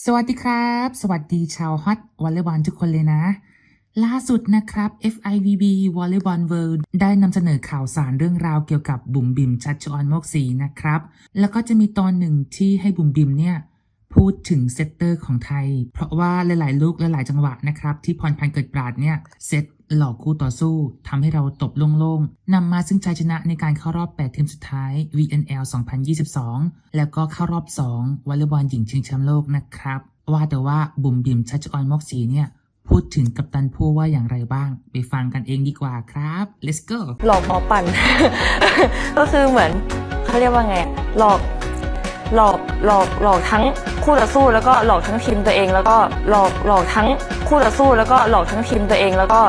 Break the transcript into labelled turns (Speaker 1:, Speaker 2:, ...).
Speaker 1: สวัสดีครับ สวัสดีชาวฮอตวอลเลย์บอลทุกคนเลยนะ ล่าสุดนะครับ FIVB วอลเลย์บอลเวิลด์ได้นำเสนอข่าวสารเรื่องราวเกี่ยวกับบุ๋มบิมชัชออนโมกศรีนะครับ แล้วก็จะมีตอนหนึ่งที่ให้บุ๋มบิมเนี่ย พูดถึงเซตเตอร์ของไทย เพราะว่าหลายๆ ลูกและหลายๆจังหวะนะครับที่พรพันธ์เกิดปราดเนี่ยเซตหลอกคู่ต่อสู้ทำให้เราตบโล่งๆนำมาซึ่งชัยชนะในการเข้ารอบ 8 ทีมสุดท้าย VNL 2022 แล้วก็เข้ารอบ 2วอลเลย์บอลหญิงชิงแชมป์โลกนะครับ ว่าแต่ว่าบุ๋มบิมชัชออนมกศรีเนี่ย พูดถึงกัปตันผู้ว่าอย่างไรบ้าง ไปฟังกันเองดีกว่าครับ let's go
Speaker 2: หลอกหมอปั่น ก็คือเหมือนเขาเรียกว่าไง หลอก หลอกหลอกหลอกทั้งคู่ต่อสู้แล้วก็หลอกทั้งทีมตัวเอง แล้วก็หลอกหลอกทั้งคู่ต่อสู้แล้วก็หลอกทั้งทีมตัวเองแล้วก็